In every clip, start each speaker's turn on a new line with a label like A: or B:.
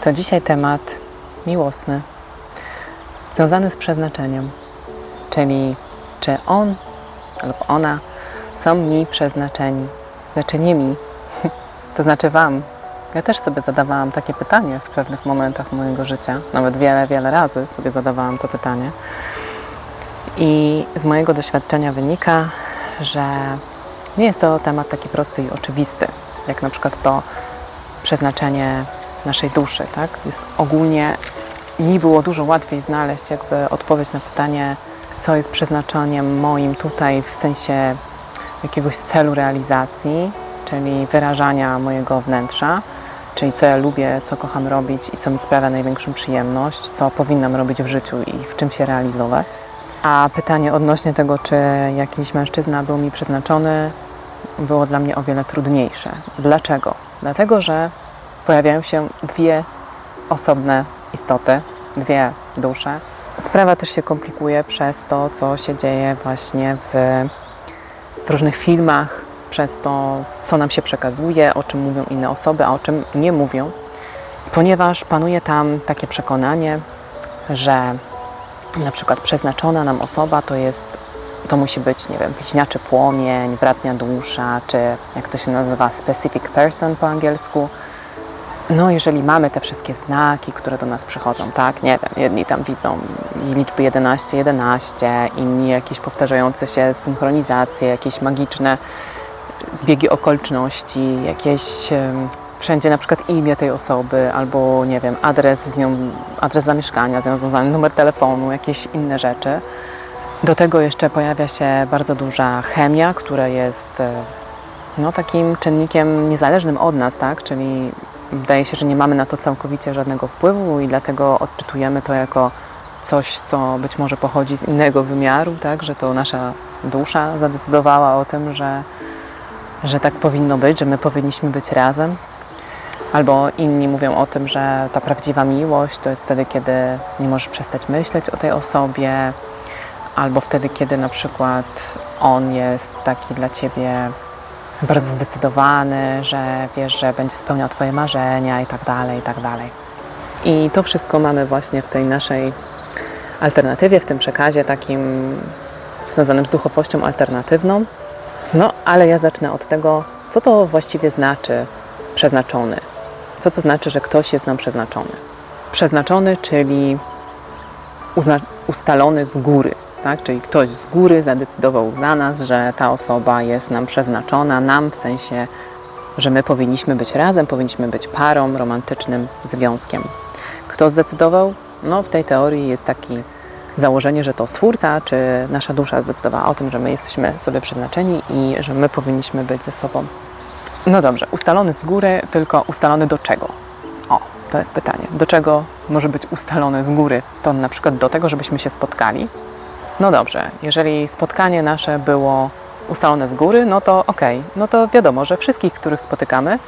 A: To dzisiaj temat miłosny, związany z przeznaczeniem, czyli czy on lub ona są mi przeznaczeni, znaczy nie mi, to znaczy Wam. Ja też sobie zadawałam takie pytanie w pewnych momentach mojego życia, nawet wiele, wiele razy sobie zadawałam to pytanie. I z mojego doświadczenia wynika, że nie jest to temat taki prosty i oczywisty, jak na przykład to przeznaczenie naszej duszy, tak? Jest ogólnie mi było dużo łatwiej znaleźć jakby odpowiedź na pytanie, co jest przeznaczeniem moim tutaj w sensie jakiegoś celu realizacji, czyli wyrażania mojego wnętrza, czyli co ja lubię, co kocham robić i co mi sprawia największą przyjemność, co powinnam robić w życiu i w czym się realizować. A pytanie odnośnie tego, czy jakiś mężczyzna był mi przeznaczony, było dla mnie o wiele trudniejsze. Dlaczego? Dlatego, że pojawiają się dwie osobne istoty, dwie dusze. Sprawa też się komplikuje przez to, co się dzieje właśnie w, w różnych filmach, przez to, co nam się przekazuje, o czym mówią inne osoby, a o czym nie mówią, ponieważ panuje tam takie przekonanie, że na przykład przeznaczona nam osoba to jest, to musi być, nie wiem, bliźniaczy płomień, bratnia dusza, czy jak to się nazywa, specific person po angielsku. No, jeżeli mamy te wszystkie znaki, które do nas przychodzą, tak, nie wiem, jedni tam widzą liczby 11, 11, inni jakieś powtarzające się synchronizacje, jakieś magiczne zbiegi okoliczności, jakieś em, wszędzie na przykład imię tej osoby, albo nie wiem, adres z nią, adres zamieszkania z nią związany, numer telefonu, jakieś inne rzeczy. Do tego jeszcze pojawia się bardzo duża chemia, która jest e, no, takim czynnikiem niezależnym od nas, tak? Czyli wydaje się, że nie mamy na to całkowicie żadnego wpływu i dlatego odczytujemy to jako coś, co być może pochodzi z innego wymiaru, tak? Że to nasza dusza zadecydowała o tym, że, że tak powinno być, że my powinniśmy być razem. Albo inni mówią o tym, że ta prawdziwa miłość to jest wtedy, kiedy nie możesz przestać myśleć o tej osobie, albo wtedy, kiedy na przykład on jest taki dla ciebie bardzo zdecydowany, że wiesz, że będzie spełniał Twoje marzenia i tak dalej, i tak dalej. I to wszystko mamy właśnie w tej naszej alternatywie, w tym przekazie takim związanym z duchowością alternatywną. No, ale ja zacznę od tego, co to właściwie znaczy przeznaczony. Co to znaczy, że ktoś jest nam przeznaczony? Przeznaczony, czyli ustalony z góry, tak? Czyli ktoś z góry zadecydował za nas, że ta osoba jest nam przeznaczona, nam w sensie, że my powinniśmy być razem, powinniśmy być parą, romantycznym związkiem. Kto zdecydował? No, w tej teorii jest takie założenie, że to Stwórca czy nasza dusza zdecydowała o tym, że my jesteśmy sobie przeznaczeni i że my powinniśmy być ze sobą. No dobrze, ustalony z góry, tylko ustalony do czego? O, to jest pytanie. Do czego może być ustalony z góry? To na przykład do tego, żebyśmy się spotkali, no dobrze, jeżeli spotkanie nasze było ustalone z góry, no to okej, no to wiadomo, że wszystkich, których spotykamy,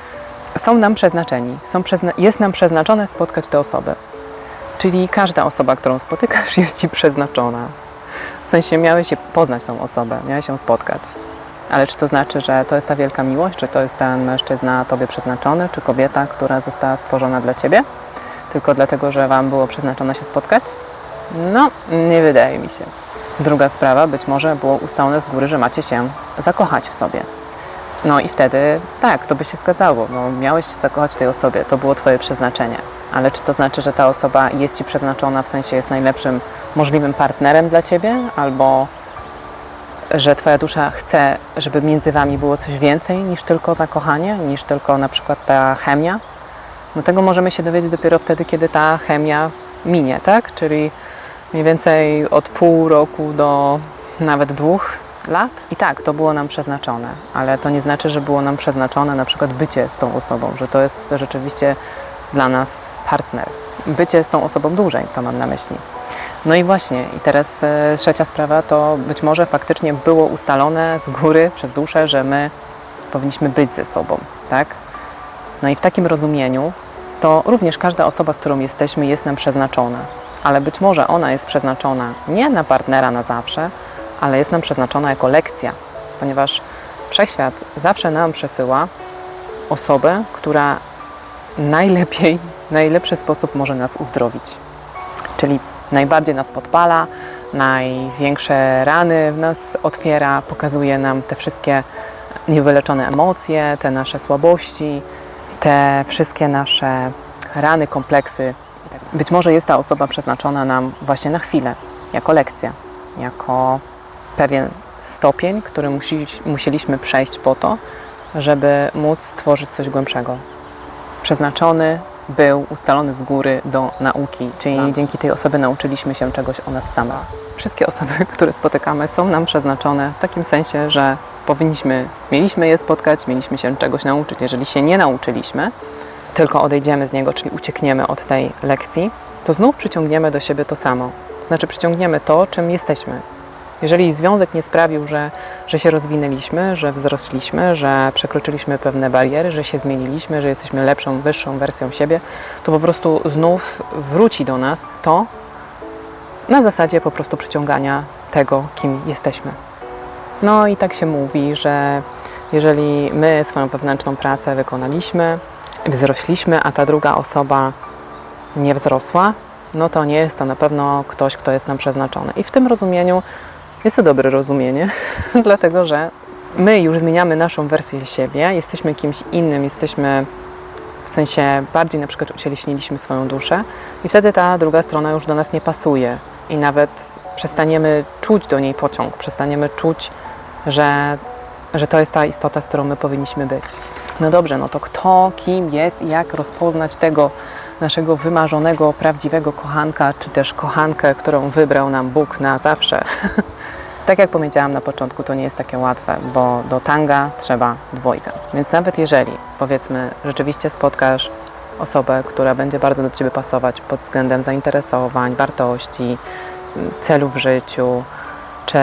A: są nam przeznaczeni. Są przezna- jest nam przeznaczone spotkać te osoby. Czyli każda osoba, którą spotykasz, jest ci przeznaczona. W sensie miałeś się poznać tą osobę, miałeś się spotkać. Ale czy to znaczy, że to jest ta wielka miłość, czy to jest ten mężczyzna tobie przeznaczony, czy kobieta, która została stworzona dla ciebie? Tylko dlatego, że wam było przeznaczone się spotkać? No, nie wydaje mi się. Druga sprawa, być może było ustalone z góry, że macie się zakochać w sobie. No i wtedy tak, to by się zgadzało. No, miałeś się zakochać w tej osobie, to było Twoje przeznaczenie. Ale czy to znaczy, że ta osoba jest Ci przeznaczona, w sensie jest najlepszym możliwym partnerem dla Ciebie? Albo że Twoja dusza chce, żeby między Wami było coś więcej niż tylko zakochanie, niż tylko na przykład ta chemia? No tego możemy się dowiedzieć dopiero wtedy, kiedy ta chemia minie, tak? Czyli mniej więcej od pół roku do nawet dwóch lat. I tak, to było nam przeznaczone, ale to nie znaczy, że było nam przeznaczone na przykład bycie z tą osobą, że to jest rzeczywiście dla nas partner. Bycie z tą osobą dłużej, to mam na myśli. No i właśnie, i teraz e, trzecia sprawa to być może faktycznie było ustalone z góry przez duszę, że my powinniśmy być ze sobą, tak? No i w takim rozumieniu to również każda osoba, z którą jesteśmy, jest nam przeznaczona. Ale być może ona jest przeznaczona nie na partnera na zawsze, ale jest nam przeznaczona jako lekcja, ponieważ wszechświat zawsze nam przesyła osobę, która najlepiej najlepszy sposób może nas uzdrowić. Czyli najbardziej nas podpala, największe rany w nas otwiera, pokazuje nam te wszystkie niewyleczone emocje, te nasze słabości, te wszystkie nasze rany, kompleksy. Być może jest ta osoba przeznaczona nam właśnie na chwilę, jako lekcja, jako pewien stopień, który musi, musieliśmy przejść po to, żeby móc stworzyć coś głębszego. Przeznaczony był ustalony z góry do nauki, czyli
B: Tak.
A: dzięki tej osoby nauczyliśmy się czegoś o nas samych. Wszystkie osoby, które spotykamy, są nam przeznaczone w takim sensie, że powinniśmy, mieliśmy je spotkać, mieliśmy się czegoś nauczyć. Jeżeli się nie nauczyliśmy, tylko odejdziemy z niego, czyli uciekniemy od tej lekcji, to znów przyciągniemy do siebie to samo. To znaczy przyciągniemy to, czym jesteśmy. Jeżeli związek nie sprawił, że, że się rozwinęliśmy, że wzrośliśmy, że przekroczyliśmy pewne bariery, że się zmieniliśmy, że jesteśmy lepszą, wyższą wersją siebie, to po prostu znów wróci do nas to na zasadzie po prostu przyciągania tego, kim jesteśmy. No i tak się mówi, że jeżeli my swoją wewnętrzną pracę wykonaliśmy, wzrośliśmy, a ta druga osoba nie wzrosła, no to nie jest to na pewno ktoś, kto jest nam przeznaczony. I w tym rozumieniu jest to dobre rozumienie, dlatego że my już zmieniamy naszą wersję siebie, jesteśmy kimś innym, jesteśmy w sensie bardziej na przykład ucieleśniliśmy swoją duszę i wtedy ta druga strona już do nas nie pasuje i nawet przestaniemy czuć do niej pociąg, przestaniemy czuć, że, że to jest ta istota, z którą my powinniśmy być. No dobrze, no to kto, kim jest i jak rozpoznać tego naszego wymarzonego, prawdziwego kochanka, czy też kochankę, którą wybrał nam Bóg na zawsze. tak jak powiedziałam na początku, to nie jest takie łatwe, bo do tanga trzeba dwojga. Więc nawet jeżeli, powiedzmy, rzeczywiście spotkasz osobę, która będzie bardzo do Ciebie pasować pod względem zainteresowań, wartości, celów w życiu, czy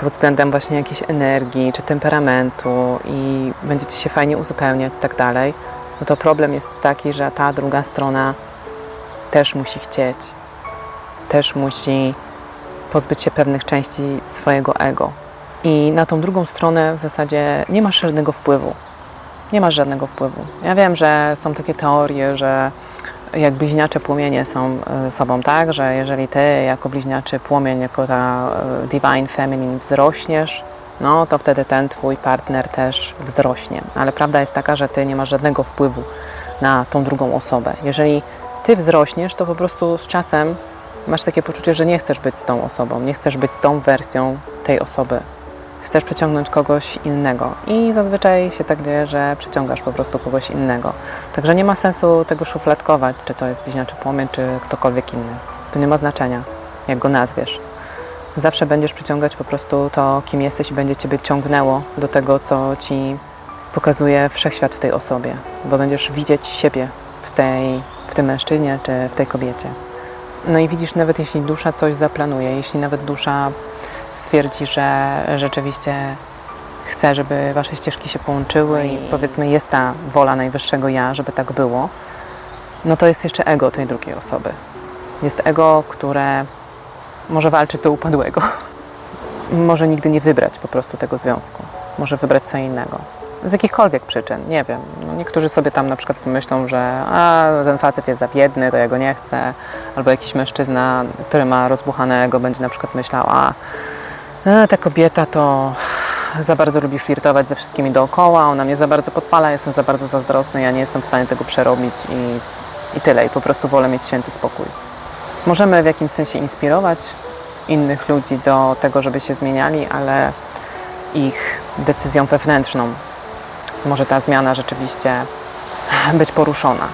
A: pod względem właśnie jakiejś energii, czy temperamentu i będziecie się fajnie uzupełniać i tak dalej, no to problem jest taki, że ta druga strona też musi chcieć, też musi pozbyć się pewnych części swojego ego. I na tą drugą stronę w zasadzie nie masz żadnego wpływu. Nie masz żadnego wpływu. Ja wiem, że są takie teorie, że jak bliźniacze płomienie są ze sobą, tak, że jeżeli ty jako bliźniaczy płomień, jako ta e, divine feminine wzrośniesz, no to wtedy ten twój partner też wzrośnie. Ale prawda jest taka, że ty nie masz żadnego wpływu na tą drugą osobę. Jeżeli ty wzrośniesz, to po prostu z czasem masz takie poczucie, że nie chcesz być z tą osobą, nie chcesz być z tą wersją tej osoby. Chcesz przyciągnąć kogoś innego i zazwyczaj się tak dzieje, że przyciągasz po prostu kogoś innego. Także nie ma sensu tego szufladkować, czy to jest bliźniaczy płomień, czy ktokolwiek inny. To nie ma znaczenia, jak go nazwiesz. Zawsze będziesz przyciągać po prostu to, kim jesteś i będzie Ciebie ciągnęło do tego, co Ci pokazuje wszechświat w tej osobie, bo będziesz widzieć siebie w, tej, w tym mężczyźnie czy w tej kobiecie. No i widzisz, nawet jeśli dusza coś zaplanuje, jeśli nawet dusza stwierdzi, że rzeczywiście chce, żeby Wasze ścieżki się połączyły i powiedzmy jest ta wola najwyższego ja, żeby tak było, no to jest jeszcze ego tej drugiej osoby. Jest ego, które może walczyć do upadłego. Może nigdy nie wybrać po prostu tego związku. Może wybrać co innego. Z jakichkolwiek przyczyn, nie wiem. No niektórzy sobie tam na przykład pomyślą, że a, ten facet jest za biedny, to ja go nie chcę. Albo jakiś mężczyzna, który ma rozbuchanego, będzie na przykład myślał, a, a ta kobieta to za bardzo lubi flirtować ze wszystkimi dookoła, ona mnie za bardzo podpala, jestem za bardzo zazdrosny, ja nie jestem w stanie tego przerobić i, i tyle. I po prostu wolę mieć święty spokój. Możemy w jakimś sensie inspirować innych ludzi do tego, żeby się zmieniali, ale ich decyzją wewnętrzną może ta zmiana rzeczywiście być poruszona.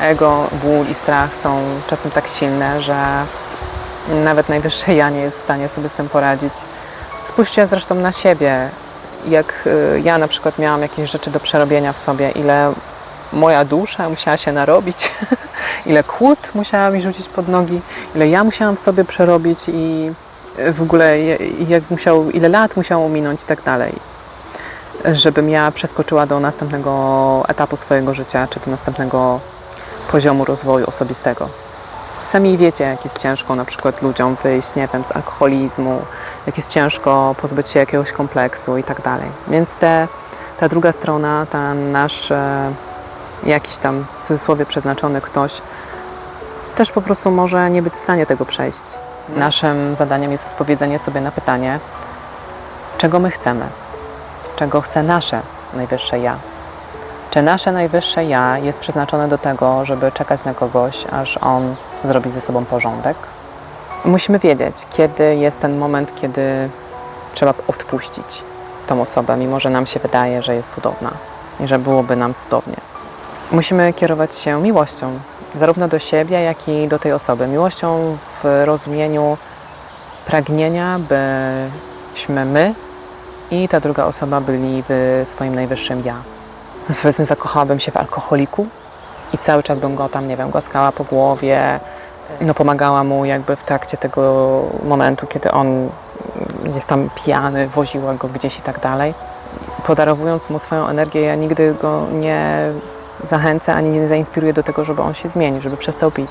A: Ego, ból i strach są czasem tak silne, że nawet najwyższe ja nie jest w stanie sobie z tym poradzić. Spójrzcie zresztą na siebie, jak y, ja na przykład miałam jakieś rzeczy do przerobienia w sobie, ile moja dusza musiała się narobić, ile kłód musiała mi rzucić pod nogi, ile ja musiałam w sobie przerobić i w ogóle jak musiał, ile lat musiało minąć i tak dalej, żebym ja przeskoczyła do następnego etapu swojego życia, czy do następnego poziomu rozwoju osobistego. Sami wiecie, jak jest ciężko na przykład ludziom wyjść, nie wiem, z alkoholizmu, jak jest ciężko pozbyć się jakiegoś kompleksu i tak dalej. Więc te, ta druga strona, ta nasz, e, jakiś tam w cudzysłowie przeznaczony ktoś też po prostu może nie być w stanie tego przejść. Naszym zadaniem jest odpowiedzenie sobie na pytanie, czego my chcemy, czego chce nasze najwyższe ja. Czy nasze najwyższe ja jest przeznaczone do tego, żeby czekać na kogoś, aż on zrobi ze sobą porządek? Musimy wiedzieć, kiedy jest ten moment, kiedy trzeba odpuścić tą osobę, mimo że nam się wydaje, że jest cudowna i że byłoby nam cudownie. Musimy kierować się miłością, zarówno do siebie, jak i do tej osoby. Miłością w rozumieniu pragnienia, byśmy my i ta druga osoba byli w swoim najwyższym ja. Powiedzmy, zakochałabym się w alkoholiku i cały czas bym go tam, nie wiem, głaskała po głowie, no pomagała mu jakby w trakcie tego momentu, kiedy on jest tam pijany, woziła go gdzieś i tak dalej. Podarowując mu swoją energię, ja nigdy go nie zachęcę ani nie zainspiruję do tego, żeby on się zmienił, żeby przestał pić.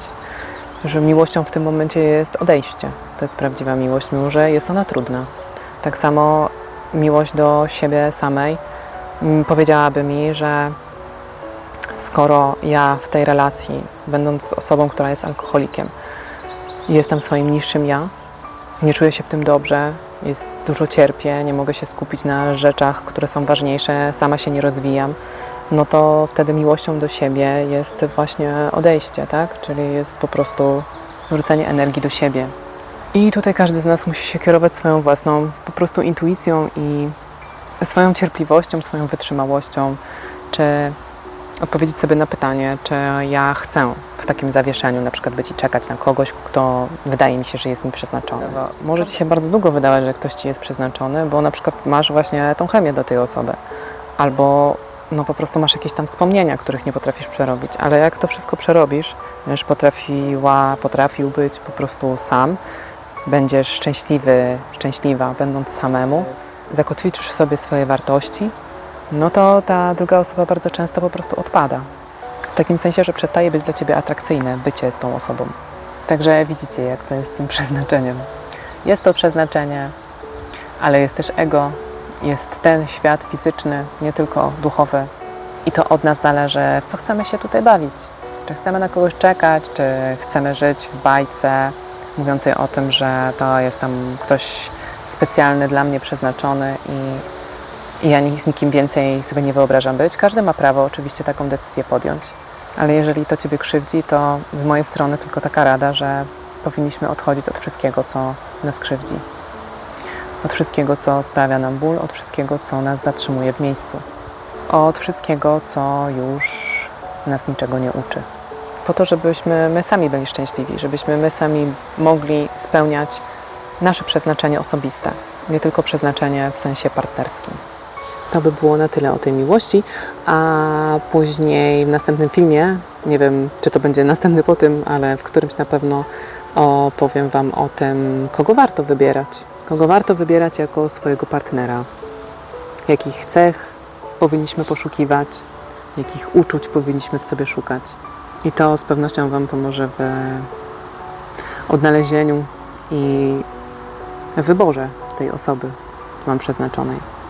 A: Że miłością w tym momencie jest odejście. To jest prawdziwa miłość, mimo że jest ona trudna. Tak samo miłość do siebie samej powiedziałaby mi, że skoro ja w tej relacji, będąc osobą, która jest alkoholikiem, jestem swoim niższym ja, nie czuję się w tym dobrze, jest dużo cierpię, nie mogę się skupić na rzeczach, które są ważniejsze, sama się nie rozwijam, no to wtedy miłością do siebie jest właśnie odejście, tak? Czyli jest po prostu zwrócenie energii do siebie. I tutaj każdy z nas musi się kierować swoją własną po prostu intuicją i swoją cierpliwością, swoją wytrzymałością, czy odpowiedzieć sobie na pytanie, czy ja chcę w takim zawieszeniu na przykład być i czekać na kogoś, kto wydaje mi się, że jest mi przeznaczony. Może Ci się bardzo długo wydawać, że ktoś Ci jest przeznaczony, bo na przykład masz właśnie tą chemię do tej osoby, albo no po prostu masz jakieś tam wspomnienia, których nie potrafisz przerobić, ale jak to wszystko przerobisz, będziesz potrafiła, potrafił być po prostu sam, będziesz szczęśliwy, szczęśliwa, będąc samemu, zakotwiczysz w sobie swoje wartości, no to ta druga osoba bardzo często po prostu odpada. W takim sensie, że przestaje być dla Ciebie atrakcyjne bycie z tą osobą. Także widzicie, jak to jest z tym przeznaczeniem. Jest to przeznaczenie, ale jest też ego, jest ten świat fizyczny, nie tylko duchowy. I to od nas zależy, w co chcemy się tutaj bawić. Czy chcemy na kogoś czekać, czy chcemy żyć w bajce mówiącej o tym, że to jest tam ktoś specjalny dla mnie przeznaczony i, i ja z nikim więcej sobie nie wyobrażam być. Każdy ma prawo oczywiście taką decyzję podjąć, ale jeżeli to Ciebie krzywdzi, to z mojej strony tylko taka rada, że powinniśmy odchodzić od wszystkiego, co nas krzywdzi od wszystkiego, co sprawia nam ból, od wszystkiego, co nas zatrzymuje w miejscu, od wszystkiego, co już nas niczego nie uczy. Po to, żebyśmy my sami byli szczęśliwi, żebyśmy my sami mogli spełniać nasze przeznaczenie osobiste, nie tylko przeznaczenie w sensie partnerskim. To by było na tyle o tej miłości, a później w następnym filmie, nie wiem czy to będzie następny po tym, ale w którymś na pewno opowiem Wam o tym, kogo warto wybierać. Kogo warto wybierać jako swojego partnera. Jakich cech powinniśmy poszukiwać, jakich uczuć powinniśmy w sobie szukać. I to z pewnością Wam pomoże w odnalezieniu i wyborze tej osoby Wam przeznaczonej.